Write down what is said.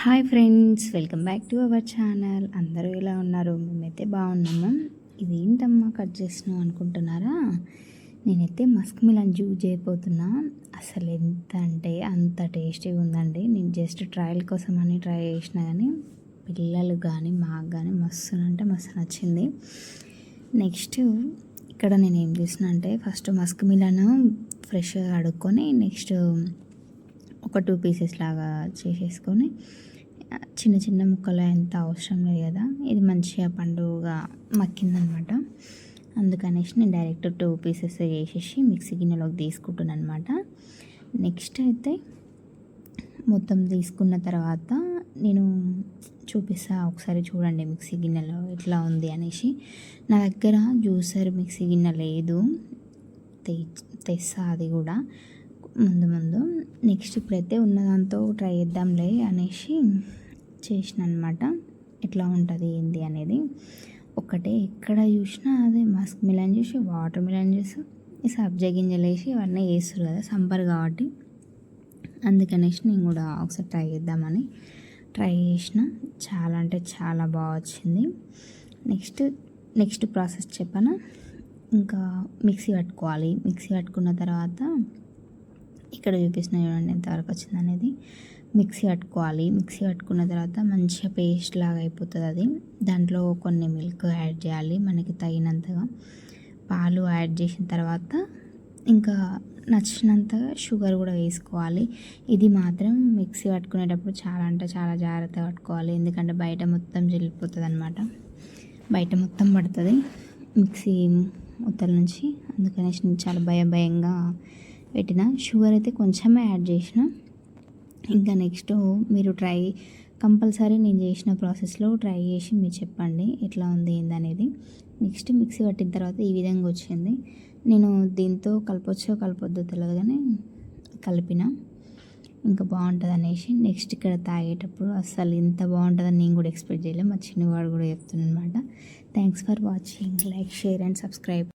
Hi friends welcome back to our channel. అందరూ ఎలా ఉన్నారు? మేమైతే బాగున్నాము. ఇది ఏంటమ్మా కట్ చేసినాం అనుకుంటున్నారా? నేనైతే మస్క్ మిలన్ జ్యూస్ చేయబోతున్నా. అసలు ఎంత అంటే అంత టేస్టీగా ఉందండి. నేను జస్ట్ ట్రయల్ కోసం అని ట్రై చేసిన కానీ పిల్లలు కానీ మాకు కానీ మస్తు అంటే మస్తు నచ్చింది. నెక్స్ట్ ఇక్కడ నేను ఏం చేసిన అంటే ఫస్ట్ మస్క్ మిలన్ ఫ్రెష్గా కడుక్కొని నెక్స్ట్ ఒక టూ పీసెస్ లాగా చేసేసుకొని చిన్న చిన్న ముక్కలు ఎంత అవసరం లేదు కదా ఇది మంచిగా పండుగగా మక్కిందనమాట. అందుకనేసి నేను డైరెక్ట్ టూ పీసెస్ చేసేసి మిక్సీ గిన్నెలోకి తీసుకుంటున్నాను అనమాట నెక్స్ట్ అయితే మొత్తం తీసుకున్న తర్వాత నేను చూపిస్తా ఒకసారి చూడండి మిక్సీ గిన్నెలో ఎట్లా ఉంది అనేసి. నా దగ్గర జ్యూసర్ మిక్సీ గిన్నె లేదు తె తెస్తా అది కూడా. ముందు ముందు నెక్స్ట్ ఇప్పుడైతే ఉన్నదాంతో ట్రై చేద్దాంలే అనేసి చేసిన అనమాట ఎట్లా ఉంటుంది ఏంటి అనేది. ఒకటే ఎక్కడ చూసినా అదే మస్క్ మిలన్ చూసి వాటర్ మిలన్ చేసి ఈ సబ్జా గింజలు వేసి ఇవన్నీ వేస్తారు కదా సంపర్ కాబట్టి. అందుకనేసి నేను కూడా ఒకసారి ట్రై చేద్దామని ట్రై చేసిన. చాలా అంటే చాలా బాగా వచ్చింది. నెక్స్ట్ నెక్స్ట్ ప్రాసెస్ చెప్పనా? ఇంకా మిక్సీ పట్టుకోవాలి. మిక్సీ పట్టుకున్న తర్వాత ఇక్కడ చూపిస్తున్న చూడండి ఎంతవరకు వచ్చింది అనేది. మిక్సీ పట్టుకోవాలి. మిక్సీ పట్టుకున్న తర్వాత మంచిగా పేస్ట్ లాగా అయిపోతుంది అది. దాంట్లో కొన్ని మిల్క్ యాడ్ చేయాలి మనకి తగినంతగా. పాలు యాడ్ చేసిన తర్వాత ఇంకా నచ్చినంతగా షుగర్ కూడా వేసుకోవాలి. ఇది మాత్రం మిక్సీ పట్టుకునేటప్పుడు చాలా అంటే చాలా జాగ్రత్తగా పట్టుకోవాలి. ఎందుకంటే బయట మొత్తం చెల్లిపోతుంది అనమాట బయట మొత్తం పడుతుంది. మిక్సీ ముద్దల నుంచి. అందుకనేసి చాలా భయ భయంగా పెట్టిన. షుగర్ అయితే కొంచెమే యాడ్ చేసిన. ఇంకా నెక్స్ట్ మీరు ట్రై కంపల్సరీ నేను చేసిన ప్రాసెస్లో ట్రై చేసి మీరు చెప్పండి ఎట్లా ఉంది ఏందనేది. నెక్స్ట్ మిక్సీ పట్టిన తర్వాత ఈ విధంగా వచ్చింది. నేను దీంతో కలపొచ్చో కలపొద్దో తెలియదు కానీ కలిపిన. ఇంకా బాగుంటుంది అనేసి నెక్స్ట్ ఇక్కడ తాగేటప్పుడు అస్సలు ఇంత బాగుంటుందని నేను కూడా ఎక్స్పెక్ట్ చేయలేదు మా చిన్నవాడు కూడా చెప్తున్నాను అనమాట thanks for watching. Like share and subscribe.